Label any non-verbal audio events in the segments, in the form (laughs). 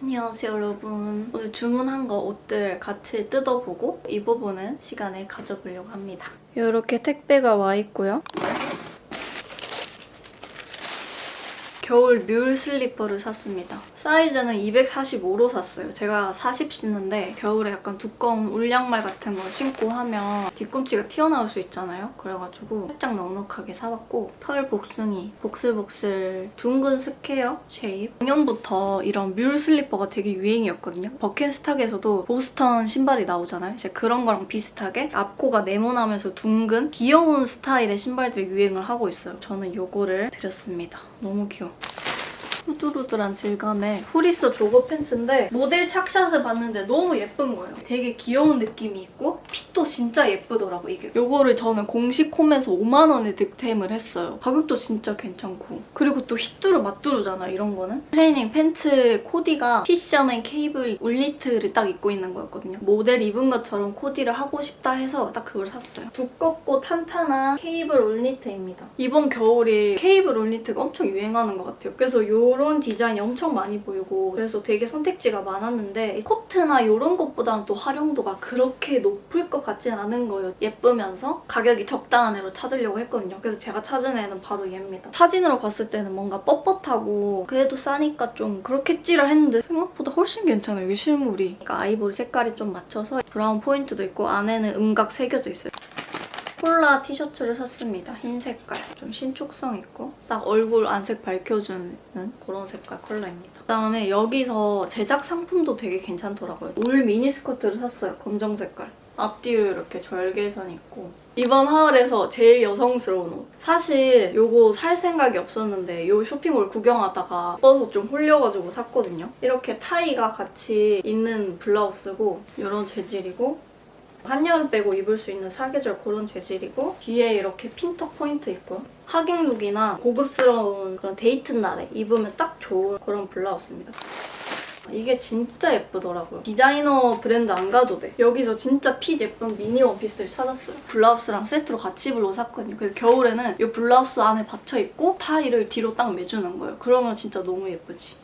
안녕하세요 여러분. 오늘 주문한 거 옷들 같이 뜯어보고 입어보는 시간을 가져보려고 합니다. 이렇게 택배가 와 있고요 겨울 뮬 슬리퍼를 샀습니다. 사이즈는 245로 샀어요. 제가 40 신는데 겨울에 약간 두꺼운 울양말 같은 거 신고 하면 뒤꿈치가 튀어나올 수 있잖아요. 그래가지고 살짝 넉넉하게 사봤고 털 복숭이, 복슬복슬 둥근 스퀘어 쉐입 작년부터 이런 뮬 슬리퍼가 되게 유행이었거든요. 버켄스탁에서도 보스턴 신발이 나오잖아요. 이제 그런 거랑 비슷하게 앞코가 네모나면서 둥근 귀여운 스타일의 신발들이 유행을 하고 있어요. 저는 요거를 드렸습니다. 너무 귀여워. 후두루드한 질감의 후리스 조거 팬츠인데 모델 착샷을 봤는데 너무 예쁜 거예요. 되게 귀여운 느낌이 있고 핏도 진짜 예쁘더라고 이게. 요거를 저는 공식 콤에서 5만 원에 득템을 했어요. 가격도 진짜 괜찮고 그리고 또 휘뚜루 맞뚜루잖아 이런 거는. 트레이닝 팬츠 코디가 피셔맨 케이블 울리트를 딱 입고 있는 거였거든요. 모델 입은 것처럼 코디를 하고 싶다 해서 딱 그걸 샀어요. 두껍고 탄탄한 케이블 울리트입니다. 이번 겨울이 케이블 울리트가 엄청 유행하는 것 같아요. 그래서 이런 디자인이 엄청 많이 보이고 그래서 되게 선택지가 많았는데 코트나 이런 것보다는 또 활용도가 그렇게 높을 것 같진 않은 거예요. 예쁘면서 가격이 적당한 애로 찾으려고 했거든요. 그래서 제가 찾은 애는 바로 얘입니다. 사진으로 봤을 때는 뭔가 뻣뻣하고 그래도 싸니까 좀 그렇겠지라 했는데 생각보다 훨씬 괜찮아요. 이게 실물이. 그러니까 아이보리 색깔이 좀 맞춰서 브라운 포인트도 있고 안에는 음각 새겨져 있어요. 콜라 티셔츠를 샀습니다. 흰 색깔. 좀 신축성 있고 딱 얼굴 안색 밝혀주는 그런 색깔 컬러입니다. 그다음에 여기서 제작 상품도 되게 괜찮더라고요. 울 미니스커트를 샀어요. 검정 색깔. 앞뒤로 이렇게 절개선 있고 이번 하울에서 제일 여성스러운 옷. 사실 요거 살 생각이 없었는데 요 쇼핑몰 구경하다가 예뻐서 좀 홀려가지고 샀거든요. 이렇게 타이가 같이 있는 블라우스고 이런 재질이고 한여름 빼고 입을 수 있는 사계절 그런 재질이고 뒤에 이렇게 핀턱 포인트 있고요. 하객룩이나 고급스러운 그런 데이트 날에 입으면 딱 좋은 그런 블라우스입니다. 이게 진짜 예쁘더라고요. 디자이너 브랜드 안 가도 돼. 여기서 진짜 핏 예쁜 미니 원피스를 찾았어요. 블라우스랑 세트로 같이 입으려고 샀거든요. 그래서 겨울에는 이 블라우스 안에 받쳐 입고 타이를 뒤로 딱 매주는 거예요. 그러면 진짜 너무 예쁘지.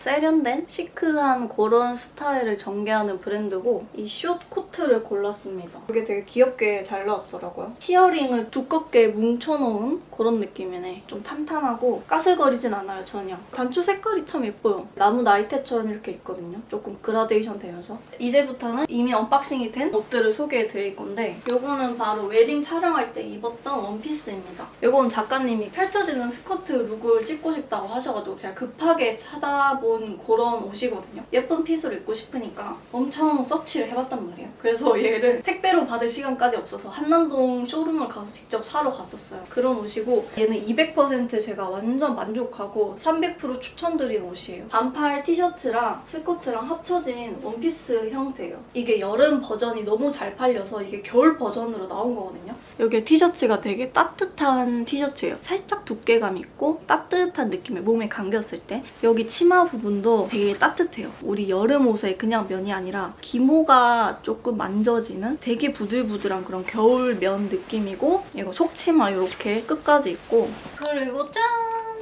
세련된 시크한 그런 스타일을 전개하는 브랜드고 이 숏 코트를 골랐습니다. 이게 되게 귀엽게 잘 나왔더라고요. 치어링을 두껍게 뭉쳐놓은 그런 느낌이네. 좀 탄탄하고 까슬거리진 않아요 전혀. 단추 색깔이 참 예뻐요. 나무 나이테처럼 이렇게 있거든요. 조금 그라데이션 되면서. 이제부터는 이미 언박싱이 된 옷들을 소개해 드릴 건데 요거는 바로 웨딩 촬영할 때 입었던 원피스입니다. 요건 작가님이 펼쳐지는 스커트 룩을 찍고 싶다고 하셔가지고 제가 급하게 찾아 본 그런 옷이거든요. 예쁜 핏으로 입고 싶으니까 엄청 서치를 해봤단 말이에요. 그래서 얘를 택배로 받을 시간까지 없어서 한남동 쇼룸을 가서 직접 사러 갔었어요. 그런 옷이고 얘는 200% 제가 완전 만족하고 300% 추천드린 옷이에요. 반팔 티셔츠랑 스커트랑 합쳐진 원피스 형태예요. 이게 여름 버전이 너무 잘 팔려서 이게 겨울 버전으로 나온 거거든요. 여기 티셔츠가 되게 따뜻한 티셔츠예요. 살짝 두께감 있고 따뜻한 느낌에 몸에 감겼을 때 여기 치마 부분 도 되게 따뜻해요. 우리 여름 옷의 그냥 면이 아니라 기모가 조금 만져지는 되게 부들부들한 그런 겨울 면 느낌이고 이거 속치마 이렇게 끝까지 있고 그리고 짠!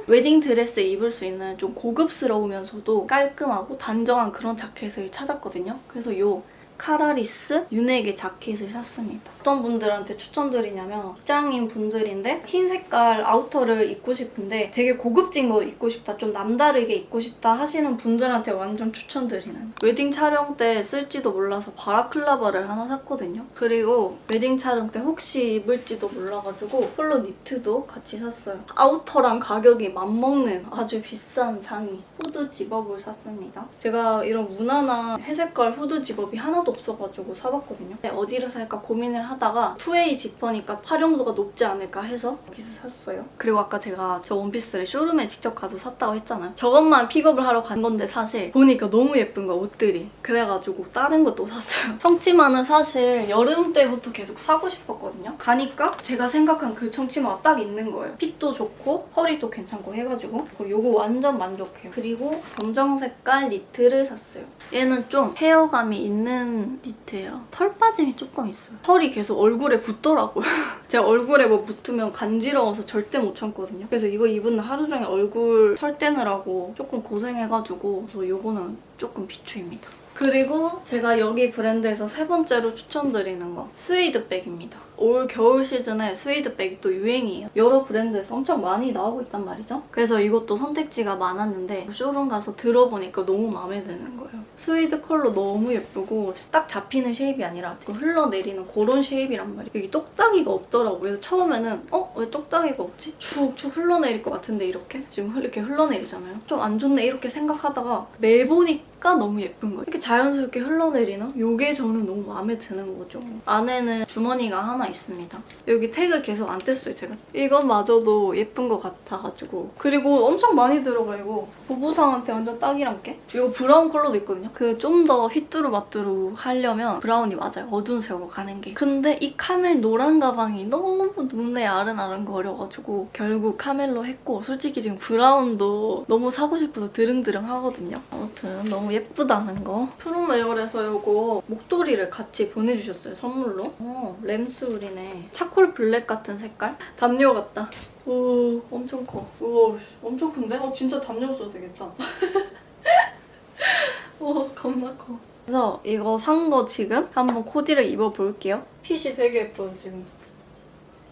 웨딩 드레스에 입을 수 있는 좀 고급스러우면서도 깔끔하고 단정한 그런 자켓을 찾았거든요. 그래서 요 카라리스 윤에게 자켓을 샀습니다. 어떤 분들한테 추천드리냐면 직장인 분들인데 흰 색깔 아우터를 입고 싶은데 되게 고급진 거 입고 싶다, 좀 남다르게 입고 싶다 하시는 분들한테 완전 추천드리는 웨딩 촬영 때 쓸지도 몰라서 바라클라바를 하나 샀거든요. 그리고 웨딩 촬영 때 혹시 입을지도 몰라가지고 폴로 니트도 같이 샀어요. 아우터랑 가격이 맞먹는 아주 비싼 상의 후드 집업을 샀습니다. 제가 이런 무난한 회색깔 후드 집업이 하나도 없어가지고 사봤거든요. 근데 어디를 살까 고민을 하다가 투웨이 지퍼니까 활용도가 높지 않을까 해서 여기서 샀어요. 그리고 아까 제가 저 원피스를 쇼룸에 직접 가서 샀다고 했잖아요. 저것만 픽업을 하러 간 건데 사실 보니까 너무 예쁜 거야 옷들이. 그래가지고 다른 것도 샀어요. (laughs) 청치마는 사실 여름 때부터 계속 사고 싶었거든요. 가니까 제가 생각한 그 청치마가 딱 있는 거예요. 핏도 좋고 허리도 괜찮고 해가지고 요거 완전 만족해요. 그리고 검정 색깔 니트를 샀어요. 얘는 좀 헤어감이 있는 긴 니트예요. 털 빠짐이 조금 있어요. 털이 계속 얼굴에 붙더라고요. (laughs) 제가 얼굴에 뭐 붙으면 간지러워서 절대 못 참거든요. 그래서 이거 입은 날 하루 종일 얼굴 털 떼느라고 조금 고생해가지고 그래서 이거는 조금 비추입니다. 그리고 제가 여기 브랜드에서 세 번째로 추천드리는 거 스웨이드 백입니다. 올 겨울 시즌에 스웨이드 백이 또 유행이에요. 여러 브랜드에서 엄청 많이 나오고 있단 말이죠. 그래서 이것도 선택지가 많았는데 쇼룸 가서 들어보니까 너무 마음에 드는 거예요. 스웨이드 컬러 너무 예쁘고 딱 잡히는 쉐입이 아니라 그 흘러내리는 그런 쉐입이란 말이에요. 여기 똑딱이가 없더라고요. 그래서 처음에는 어? 왜 똑딱이가 없지? 축축 흘러내릴 것 같은데 이렇게? 지금 이렇게 흘러내리잖아요. 좀 안 좋네 이렇게 생각하다가 매보니까 너무 예쁜 거예요. 이렇게 자연스럽게 흘러내리는? 이게 저는 너무 마음에 드는 거죠. 안에는 주머니가 하나 있습니다. 여기 태그 계속 안 뗐어요, 제가. 이것마저도 예쁜 것 같아가지고. 그리고 엄청 많이 들어가, 이거. 보부상한테 완전 딱이란 게. 이거 브라운 컬러도 있거든요. 그 좀 더 휘뚜루마뚜루 하려면 브라운이 맞아요. 어두운 색으로 가는 게. 근데 이 카멜 노란 가방이 너무 눈에 아른아른 거려가지고 결국 카멜로 했고 솔직히 지금 브라운도 너무 사고 싶어서 드릉드릉 하거든요. 아무튼 너무 예쁘다는 거. 푸른웨어에서 이거 목도리를 같이 보내주셨어요, 선물로. 어, 램스울이네. 차콜 블랙 같은 색깔? 담요 같다. 오, 엄청 커. 우와, 엄청 큰데? 어, 진짜 담요 써도 되겠다. (laughs) 오, 겁나 커. 그래서 이거 산 거 지금 한번 코디를 입어볼게요. 핏이 되게 예뻐요, 지금.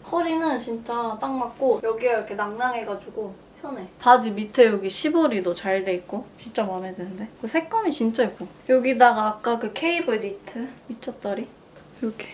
허리는 진짜 딱 맞고 여기가 이렇게 낭낭해가지고 편해. 바지 밑에 여기 시보리도 잘 돼 있고 진짜 마음에 드는데 그 색감이 진짜 예뻐. 여기다가 아까 그 케이블 니트 미쳤다리 이렇게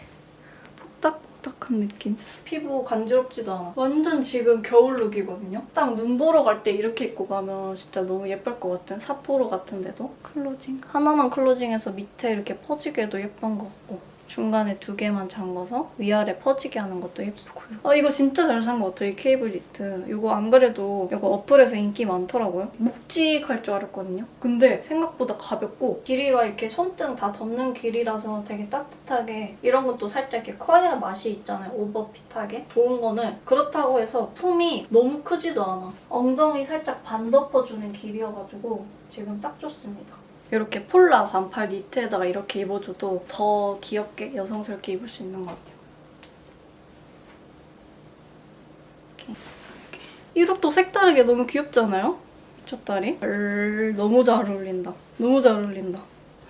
폭닥폭닥한 느낌. 피부 간지럽지도 않아. 완전 지금 겨울 룩이거든요. 딱 눈 보러 갈 때 이렇게 입고 가면 진짜 너무 예쁠 것 같은 사포로 같은데도 클로징 하나만 클로징해서 밑에 이렇게 퍼지게도 예쁜 것 같고. 중간에 두 개만 잠궈서 위아래 퍼지게 하는 것도 예쁘고요. 아 이거 진짜 잘 산 것 같아요. 이 케이블 니트. 이거 안 그래도 이거 어플에서 인기 많더라고요. 묵직할 줄 알았거든요. 근데 생각보다 가볍고 길이가 이렇게 손등 다 덮는 길이라서 되게 따뜻하게 이런 것도 살짝 이렇게 커야 맛이 있잖아요. 오버핏하게. 좋은 거는 그렇다고 해서 품이 너무 크지도 않아. 엉덩이 살짝 반 덮어주는 길이어가지고 지금 딱 좋습니다. 이렇게 폴라 반팔 니트에다가 이렇게 입어줘도 더 귀엽게 여성스럽게 입을 수 있는 것 같아요. 이렇게. 이렇게. 이 룩도 색다르게 너무 귀엽잖아요? 미쳤다리? 헐, 너무 잘 어울린다. 너무 잘 어울린다.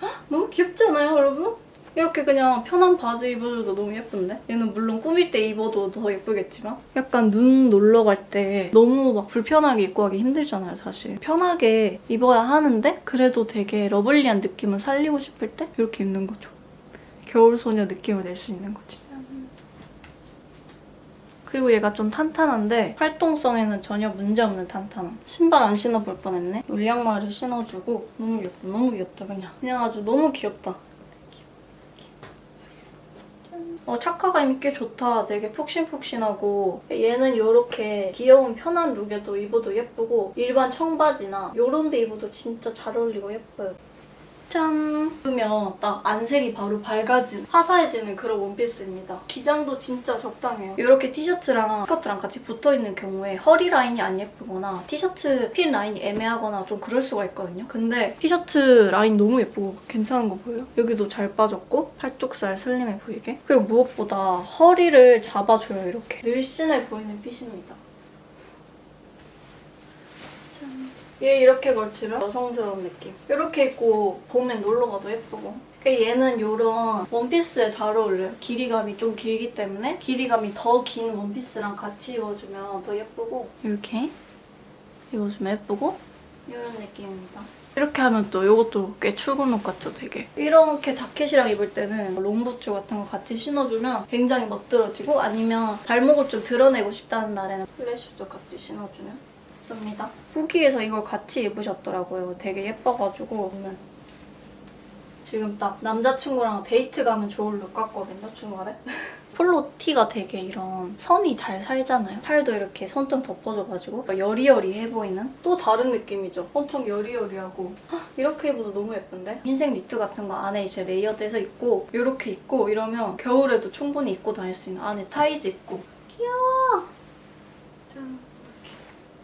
헉, 너무 귀엽지 않아요, 여러분? 이렇게 그냥 편한 바지 입어줘도 너무 예쁜데? 얘는 물론 꾸밀 때 입어도 더 예쁘겠지만 약간 눈 놀러 갈 때 너무 막 불편하게 입고 가기 힘들잖아요, 사실. 편하게 입어야 하는데 그래도 되게 러블리한 느낌을 살리고 싶을 때 이렇게 입는 거죠. 겨울 소녀 느낌을 낼 수 있는 거지. 그리고 얘가 좀 탄탄한데 활동성에는 전혀 문제없는 탄탄함. 신발 안 신어볼 뻔했네. 울양말을 신어주고 너무 귀엽다. 너무 귀엽다 그냥. 그냥 아주 너무 귀엽다. 어, 착화감이 꽤 좋다. 되게 푹신푹신하고 얘는 이렇게 귀여운 편한 룩에도 입어도 예쁘고 일반 청바지나 이런 데 입어도 진짜 잘 어울리고 예뻐요. 짠! 그러면 딱 안색이 바로 밝아진, 화사해지는 그런 원피스입니다. 기장도 진짜 적당해요. 이렇게 티셔츠랑 스커트랑 같이 붙어있는 경우에 허리 라인이 안 예쁘거나 티셔츠 핀 라인이 애매하거나 좀 그럴 수가 있거든요. 근데 티셔츠 라인 너무 예쁘고 괜찮은 거 보여요? 여기도 잘 빠졌고 팔뚝살 슬림해 보이게. 그리고 무엇보다 허리를 잡아줘요, 이렇게. 늘씬해 보이는 핏입니다. 짠. 얘 이렇게 걸치면 여성스러운 느낌. 이렇게 입고 봄에 놀러 가도 예쁘고. 그러니까 얘는 이런 원피스에 잘 어울려요. 길이감이 좀 길기 때문에 길이감이 더 긴 원피스랑 같이 입어주면 더 예쁘고 이렇게 입어주면 예쁘고 이런 느낌입니다. 이렇게 하면 또 이것도 꽤 출근룩 같죠, 되게. 이렇게 자켓이랑 입을 때는 롱부츠 같은 거 같이 신어주면 굉장히 멋들어지고 아니면 발목을 좀 드러내고 싶다는 날에는 플랫슈즈 같이 신어주면 습니다 후기에서 이걸 같이 입으셨더라고요. 되게 예뻐가지고 오늘 지금 딱 남자친구랑 데이트 가면 좋을 룩 같거든요, 주말에. (laughs) 폴로 티가 되게 이런 선이 잘 살잖아요. 팔도 이렇게 손등 덮어줘가지고 여리여리해 보이는 또 다른 느낌이죠. 엄청 여리여리하고 헉, 이렇게 입어도 너무 예쁜데? 흰색 니트 같은 거 안에 이제 레이어드해서 입고 이렇게 입고 이러면 겨울에도 충분히 입고 다닐 수 있는 안에 타이즈 입고 귀여워! 짠.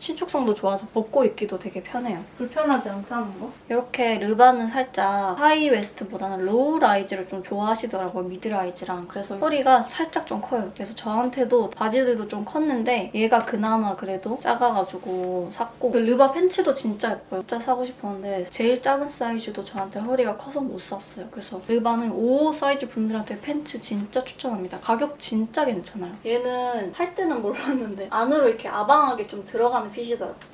신축성도 좋아서 벗고 입기도 되게 편해요. 불편하지 않다는 거? 이렇게 르바는 살짝 하이 웨스트보다는 로우 라이즈를 좀 좋아하시더라고요. 미드 라이즈랑. 그래서 허리가 살짝 좀 커요. 그래서 저한테도 바지들도 좀 컸는데 얘가 그나마 그래도 작아가지고 샀고 그 르바 팬츠도 진짜 예뻐요. 진짜 사고 싶었는데 제일 작은 사이즈도 저한테 허리가 커서 못 샀어요. 그래서 르바는 5 사이즈 분들한테 팬츠 진짜 추천합니다. 가격 진짜 괜찮아요. 얘는 살 때는 몰랐는데 안으로 이렇게 아방하게 좀 들어가는 핏이더라고요.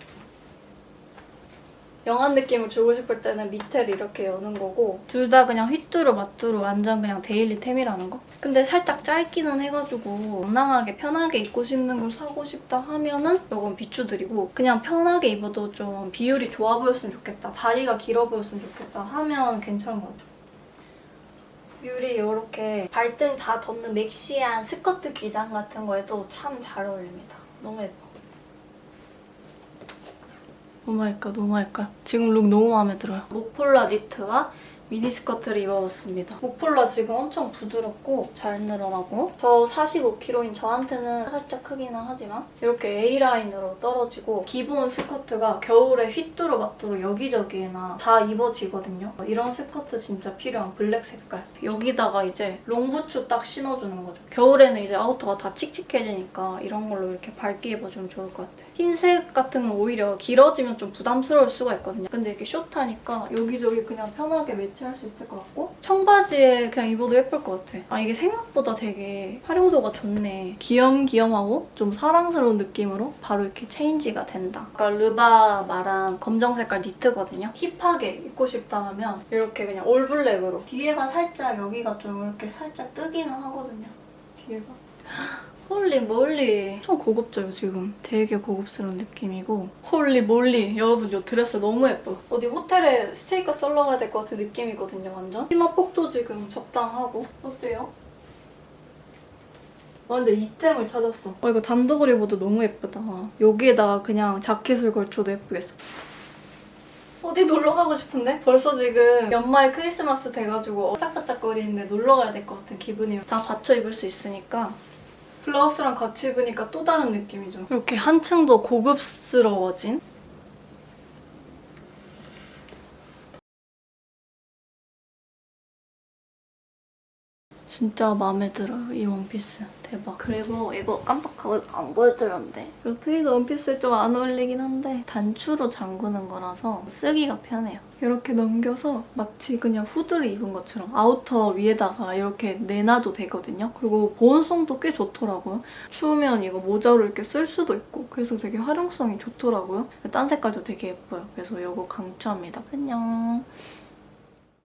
영한 느낌을 주고 싶을 때는 밑에를 이렇게 여는 거고 둘 다 그냥 휘뚜루 마뚜루 완전 그냥 데일리 템이라는 거? 근데 살짝 짧기는 해가지고 엉망하게 편하게 입고 싶는 걸 사고 싶다 하면은 이건 비추드리고 그냥 편하게 입어도 좀 비율이 좋아 보였으면 좋겠다 다리가 길어 보였으면 좋겠다 하면 괜찮은 것 같아요 뷰리 이렇게 발등 다 덮는 맥시한 스커트 기장 같은 거에도 참 잘 어울립니다 너무 예뻐 너무할까 너무할까. 지금 룩 너무 마음에 들어요. 목폴라 니트와 미니스커트를 입어봤습니다. 목폴라 지금 엄청 부드럽고 잘 늘어나고 저 45kg인 저한테는 살짝 크기는 하지만 이렇게 A라인으로 떨어지고 기본 스커트가 겨울에 휘뚜루 마뚜루 여기저기에나 다 입어지거든요. 이런 스커트 진짜 필요한 블랙 색깔. 여기다가 이제 롱부츠 딱 신어주는 거죠. 겨울에는 이제 아우터가 다 칙칙해지니까 이런 걸로 이렇게 밝게 입어주면 좋을 것 같아요 흰색 같은 건 오히려 길어지면 좀 부담스러울 수가 있거든요. 근데 이렇게 숏하니까 여기저기 그냥 편하게 매치 할 수 있을 것 같고 청바지에 그냥 입어도 예쁠 것 같아. 아 이게 생각보다 되게 활용도가 좋네. 귀염귀염하고 좀 사랑스러운 느낌으로 바로 이렇게 체인지가 된다. 아까 르바 말한 검정 색깔 니트거든요. 힙하게 입고 싶다 하면 이렇게 그냥 올블랙으로. 뒤에가 살짝 여기가 좀 이렇게 살짝 뜨기는 하거든요. 뒤에가 홀리 몰리. 엄청 고급져요 지금. 되게 고급스러운 느낌이고. 홀리 몰리. 여러분 이 드레스 너무 예뻐. 어디 호텔에 스테이크 썰러 가야 될 것 같은 느낌이거든요 완전. 치마 폭도 지금 적당하고. 어때요? 완전 이템을 찾았어. 어 이거 단독으로 입어도 너무 예쁘다. 여기에다가 그냥 자켓을 걸쳐도 예쁘겠어. 어디 놀러 가고 싶은데? 벌써 지금 연말 크리스마스 돼가지고 어짝바짝거리는데 놀러 가야 될 것 같은 기분이에요. 다 받쳐 입을 수 있으니까 블라우스랑 같이 입으니까 또 다른 느낌이죠. 이렇게 한층 더 고급스러워진 진짜 마음에 들어요 이 원피스. 대박. 그리고 이거 깜빡하고 안 보여드렸는데. 이 트위드 원피스에 좀 안 어울리긴 한데 단추로 잠그는 거라서 쓰기가 편해요. 이렇게 넘겨서 마치 그냥 후드를 입은 것처럼 아우터 위에다가 이렇게 내놔도 되거든요. 그리고 보온성도 꽤 좋더라고요. 추우면 이거 모자로 이렇게 쓸 수도 있고 그래서 되게 활용성이 좋더라고요. 딴 색깔도 되게 예뻐요. 그래서 이거 강추합니다. 안녕